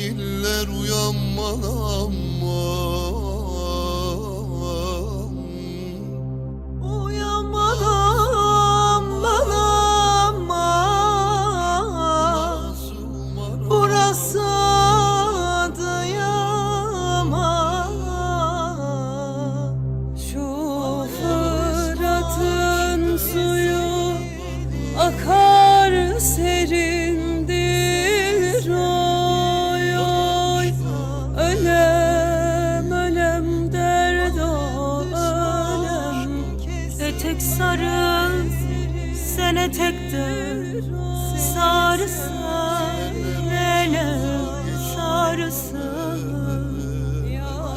uyanmadan Uyanmadan Etek sarı sen etekte sarısan elem sarısan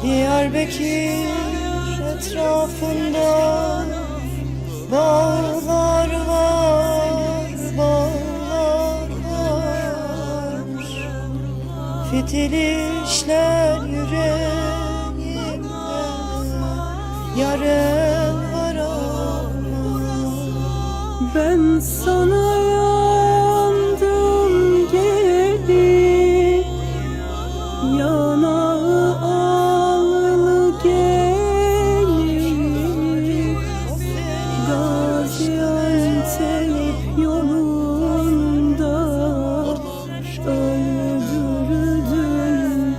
Diyarbakır etrafında bağlar var, bağlar var. Fitil işler yüreğimde, ama Ben sana yandım gelin Yanağı allı gelin Gaziantep yolunda Öldürdün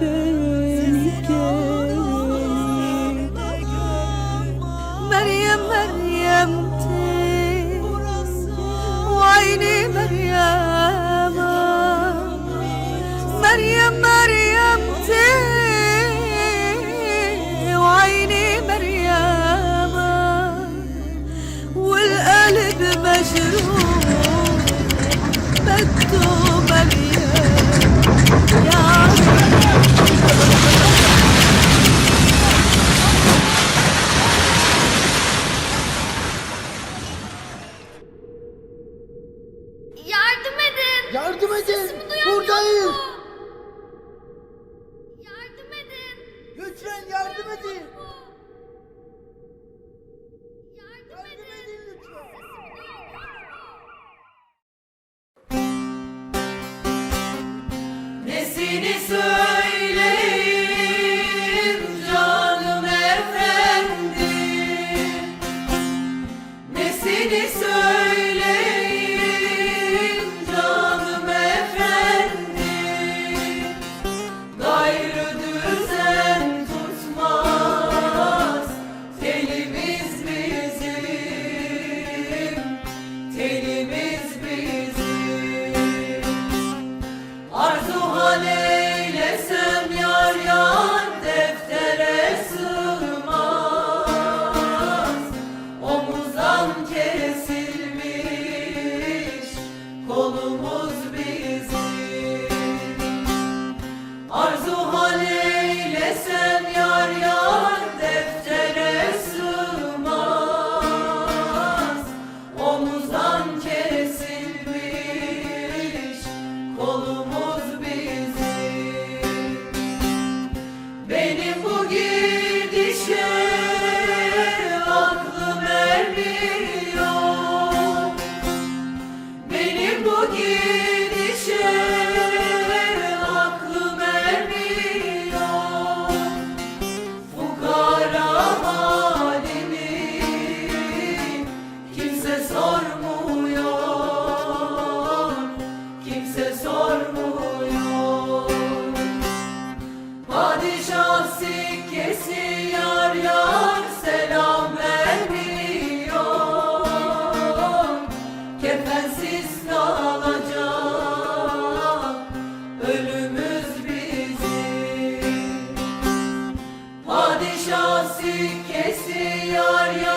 beni gelin Meryem Meryem'ti Vayni Meryem Yardım edin. Mu? Yardım edin. Lütfen yardım edin. Yardım edin. lütfen. Nesini söyleyeyim mountain. geliyor. Bu gidişe aklım ermiyor. Fukara halimi kimse sormuyor. Kimse sormuyor. Padişah sikkesi yar yar Hepsi yar yar.